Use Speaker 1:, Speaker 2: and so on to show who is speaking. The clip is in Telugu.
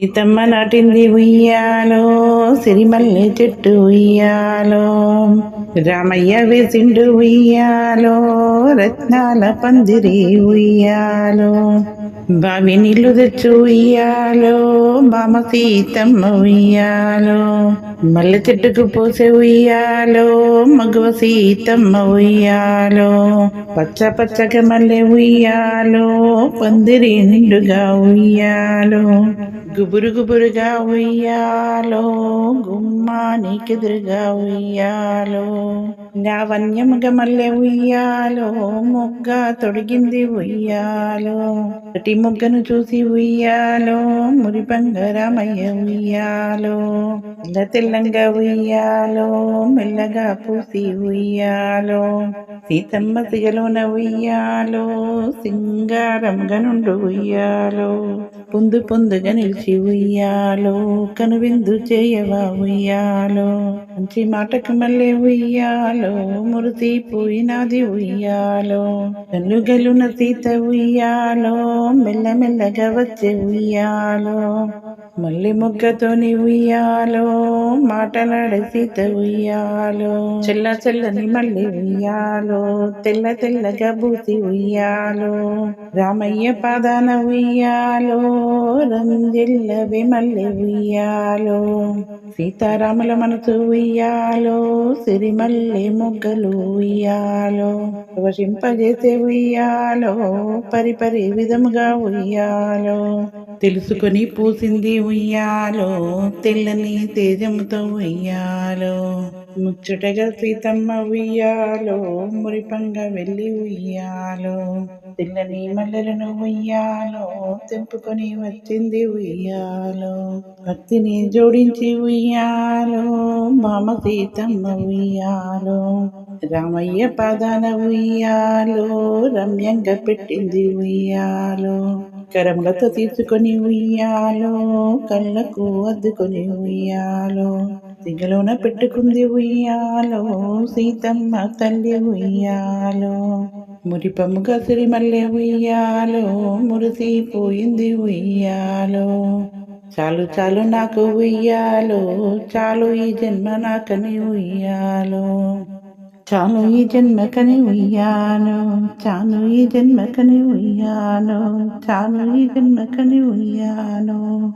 Speaker 1: సీతమ్మ నాటింది ఉయ్యాలో సిరిమల్లె చెట్టు ఉయ్యాలో రామయ్య వేసిండు ఉయ్యాలో రత్నాల పందిరి ఉయ్యాలో బావి నీళ్ళు తెచ్చు ఉయ్యాలో బామ సీతమ్మ ఉయ్యాలో మల్లె చెట్టుకు పోసే ఉయ్యాలో మగువ సీతమ్మ ఉయ్యాలో పచ్చ పచ్చగా మల్లె ఉయ్యాలో పందిరి నిండుగా ఉయ్యాలో. గుబురు గుబురుగా ఉయ్యాలో గుమ్మానికెదురుగా ఉయ్యాలో. లావణ్యముగా మల్లె ఉయ్యాలో మొగ్గ తొడిగింది ఉయ్యాలో. ఒకటి మొగ్గను చూసి ఉయ్యాలో మురి బంగారమయ్య ఉయ్యాలో. తెల్ల తెల్లంగా ఉయ్యాలో మెల్లగా పూసి ఉయ్యాలో. సీతమ్మ సిగలోన ఉయ్యాలో సింగారంగా నుండు ఉయ్యాలో. పొందు పొందుగా నిలిచి ఉయ్యాలో కనువిందు చేయవా ఉయ్యాలో. మంచి మాటకు మళ్ళీ ఉయ్యాలో మురిసి పోయినది ఉయ్యాలో గల్లు గల్లున సీత ఉయ్యాలో మెల్లమెల్లగా వచ్చే ఉయ్యాలో. మళ్ళీ మొగ్గతోని ఉయ్యాలో మాటలాడే సీత ఉయ్యాలో చెల్ల చెల్లని మళ్ళీ ఉయ్యాలో తెల్ల తెల్లగా బూసి ఉయ్యాలో రామయ్య పాదాన ఉయ్యాలో రంజిల్లవి మళ్ళీ ఉయ్యాలో సీతారాముల మనసు ఉయ్యాలో సిరిమల్లి మొగ్గలు ఉయ్యాలో వశింపజేసే ఉయ్యాలో పరిపరి విధముగా ఉయ్యాలో తెలుసుకొని పూసింది ఉయ్యాలో తెల్లని తేజముతో ఉయ్యాలో. ముచ్చటగా సీతమ్మ ఉయ్యాలో మురిపంగా వెళ్ళి ఉయ్యాలో. తెల్లని మల్లెలను ఉయ్యాలో తెంపుకొని వచ్చింది ఉయ్యాలో. భక్తిని జోడించి ఉయ్యాలో మామ సీతమ్మ ఉయ్యాలో. రామయ్య పాదాన ఉయ్యాలో రమ్యంగా పెట్టింది ఉయ్యాలో. కరములతో తీసుకొని ఉయ్యాలో కళ్ళకు అద్దుకొని ఉయ్యాలో దిగలోన పెట్టుకుంది ఉయ్యాలో సీతమ్మ తల్లి ఉయ్యాలో మురిపముగా సిరిమల్లె ఉయ్యాలో మురిసిపోయింది ఉయ్యాలో. చాలు చాలు నాకు ఉయ్యాలో చాలు ఈ జన్మ నాకని ఉయ్యాలో. చాలు ఈ జన్మకని ఉయ్యాను చాలు ఈ జన్మకని ఉయ్యాను చాలు ఈ జన్మకని ఉయ్యాను